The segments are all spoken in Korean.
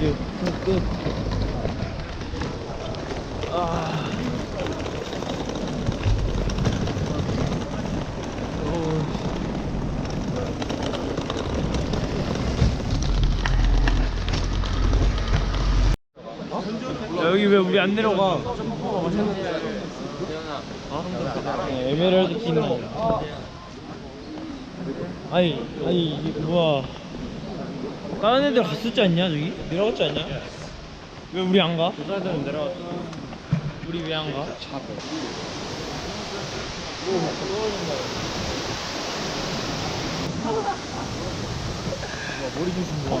끝, 끝, 끝. 아. 야, 여기 왜 우리 안 내려가? 어? 네, 에메랄드 킹. 아니, 아니, 이게 뭐야. 다른 애들 갔었지 않냐, 저기? 내려갔지 않냐? 왜 우리 안 가? 그 사람들은 내려갔지. 우리 왜 안 가? 차고. 머리 조심 뭐.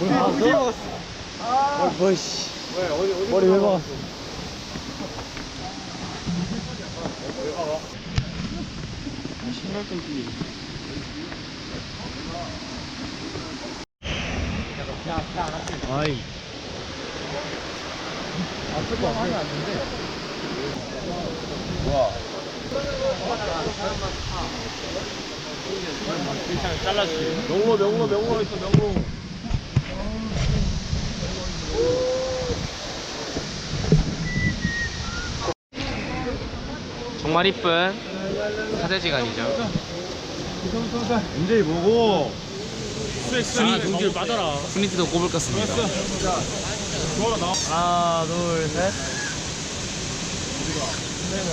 머리 박았어? 머리 뭐 씨. 머리 왜 박았어? 신발 끈끼리. 아이. 하면 안? 괜찮아, 잘라줄게. 명로, 명로, 명로 있어, 명로. 정말 이쁜 사제지간이죠. 문제이 뭐고? 순위 동기를 빠져라. 순위티도 꼽을 것습니다. 하나, 둘, 셋.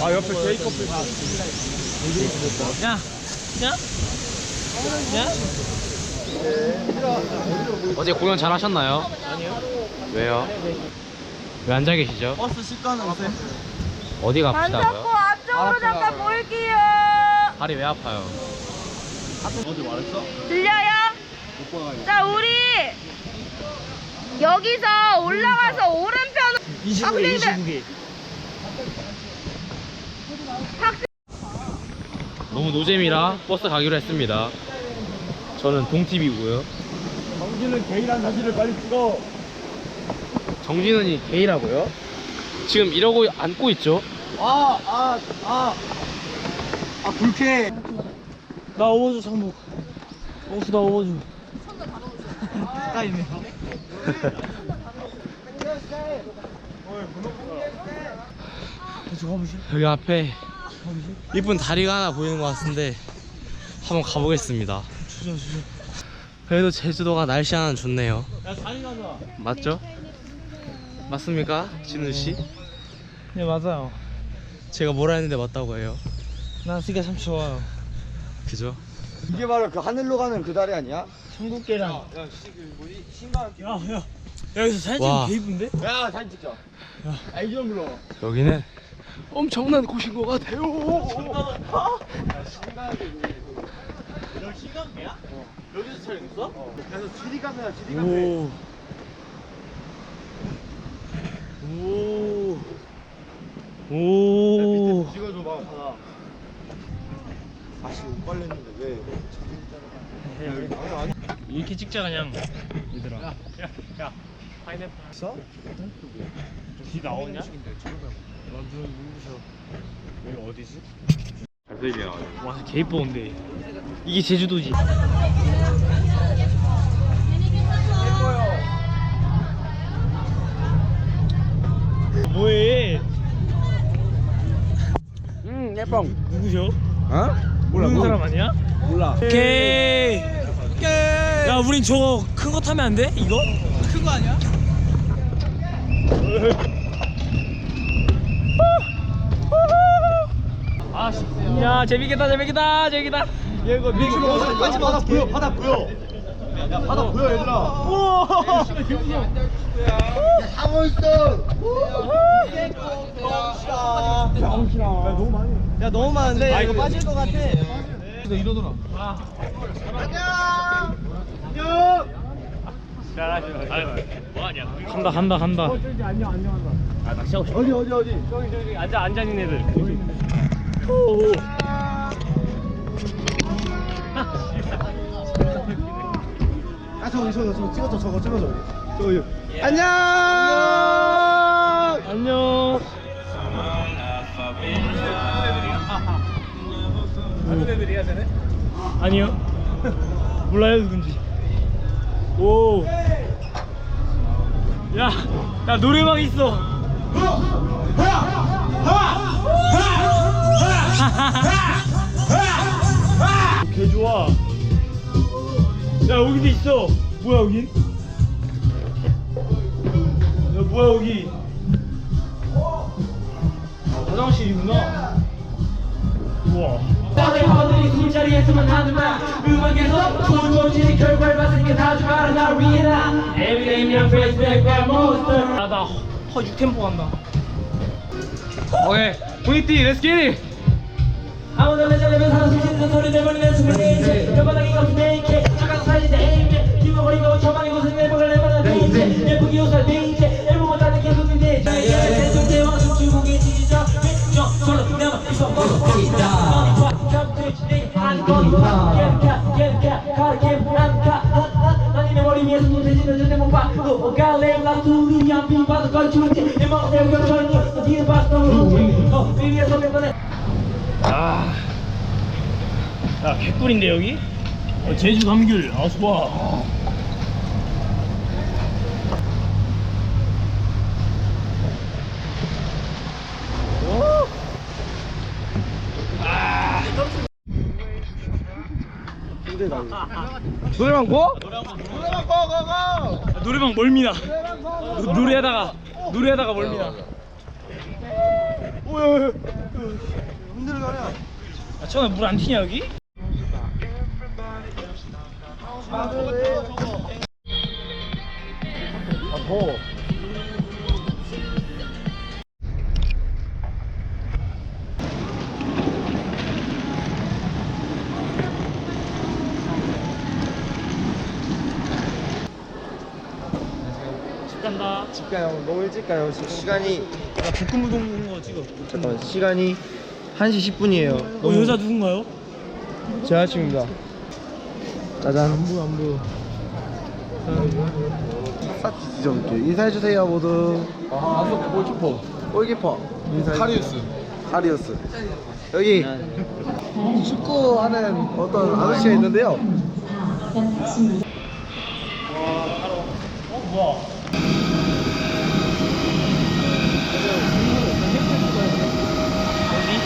아, 옆에 제이콥 있어. 야, 야, 야. 어제 공연 잘 하셨나요? 아니요. 왜요? 왜 앉아 계시죠? 버스 식가는 오세요. 어디가 안 잡고 아프다고요? 앞쪽으로 잠깐 보일게요. 다리 왜 아파요? 어제 말했어? 들려요? 자, 우리 여기서 올라가서 오른편으로 29개, 학생들. 29개. 학생 너무 노잼이라 버스 가기로 했습니다. 저는 동팁이고요. 정진은 개인한 사진을 빨리 찍어. 정진은이 게이라고요? 지금 이러고 앉고 있죠? 아, 아, 아. 아, 불쾌해. 나 업어줘, 상복. 옥수, 나 업어줘. 가보실? 여기 앞에 이쁜 다리가 하나 보이는 것 같은데 한번 가보겠습니다. 그래도 제주도가 날씨 하나 좋네요. 맞죠? 맞습니까? 진우 씨? 네, 맞아요. 제가 뭐라 했는데 맞다고 해요. 난 쓰기가 참 좋아요. 그죠? 이게 바로 그 하늘로 가는 그 다리 아니야? 천국계랑. 야, 야, 야, 야, 여기서 사진 와. 찍으면 개 이쁜데? 야 사진 찍자 야 이좀 불러 여기는 엄청난 곳인 것 같아요. 여기서 촬영했어? 그래서 GD 카메라 GD 카메라 오. 오. 오. 밑에 찍어줘 봐 하나 아씨 옷 빨랬는데 왜 이렇게 찍자 그냥 얘들아. 야, 야, 야. 파인애플 있어? 비 나오냐? 나도 눈부셔. 여기 어디지? 잘생겨. 와, 개 이뻐인데. 이게 제주도지. 뭐해? 응 예뻐 누구셔? 어? 모르는 사람 아니야? 몰라 오케이. 야, 우린 저거 큰 거 타면 안 돼? 이거? 큰 거 아니야? 아, 씨. 야, 재밌겠다, 재밌겠다, 재밌겠다. 얘 이거 미친 거 바다 바다 보여 바다 보여 야 바다 보여 얘들아 우와. 상어 있어 야, 너무 많이. 야 너무 많은데 아, 이거 빠질 것 같아 이러더라. 뭐하냐? 간다, 간다. 저기 안녕, 안녕한다. 아, 낚시하고 싶어. 어디 어디 어디 저기, 저기 앉아, 앉아 있는 애들. 오. 아 저거 저거 저거 찍어줘 저거 찍어줘 저거 안녕 안녕. 하는 애들 해야 되네 아니요. 몰라요 누군지. 오. 야, 야 노래방 있어. 개 좋아. 야 여기도 있어. 뭐야 여기? 야 뭐야 여기? 화장실이구나. 우와. 사대파들이 술자리에서만 하는 말 음악에서 좋은 좋은 결과를 봤으니까 다 죽어라. 날 위해라 Everyday me a face back by monster. 아나 허 6템포 간다. 오케이. 포니티 렛츠 기 잇. 아무나 내자려면 사람 숨쉬는 소리 내버리는 숨을 내이제 뼈바닥이 같은 네이케 착한 살리자 에이메 기모거리고 저만의 곳은 내버를 내버려 네이제 예쁘게 웃어 앨범을 따는 게 소리네 대 아. 야 개꿀인데 여기? 어, 제주 감귤. 아 좋아. 노래방 고? 아, 노래방 멀미나. 노- 노래하다가 노래하다가 멀미나. 오야 흔들어 가냐 아, 천아 물안 튀냐 여기? 아 더워 간다. 집 가요? 너무 일찍 가요? 지금? 시간이 나 북금무동 있는 거 찍어. 잠깐만 시간이 1시 10분이에요. 어 여자 누군가요? 제 여자친구입니다. 짜잔. 안부 안부. 사치 뒤져볼게 인사해 주세요 모두. 아 골키퍼. 골키퍼. 카리우스. 카리우스. 여기. 축구하는 어떤 아저씨가 있는데요. 어 뭐야? 어디?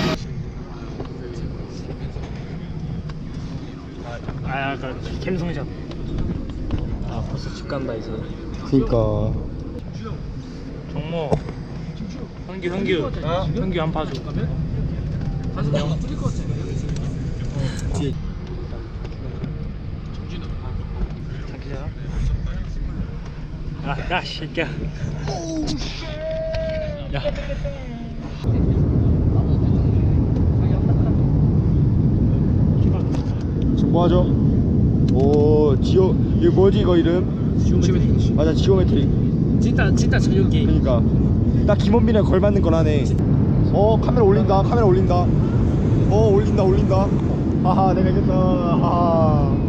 아 캠성샷. 아 벌써 집 간다 이제. 그니까 정모. 현규 현규. 현규 한 파줘. 뒤에 자기야. 야, 야, 새끼야. 야. 뭐하죠? 오 지오 이거 뭐지 이거 이름? 지오메트릭. 맞아 지오메트릭 진짜 진짜 저녁 게임. 그니까. 딱 김원빈이랑 걸맞는 거라네. 어 카메라 올린다 카메라 올린다. 어 올린다 올린다. 하하 내가 이겼다. 하하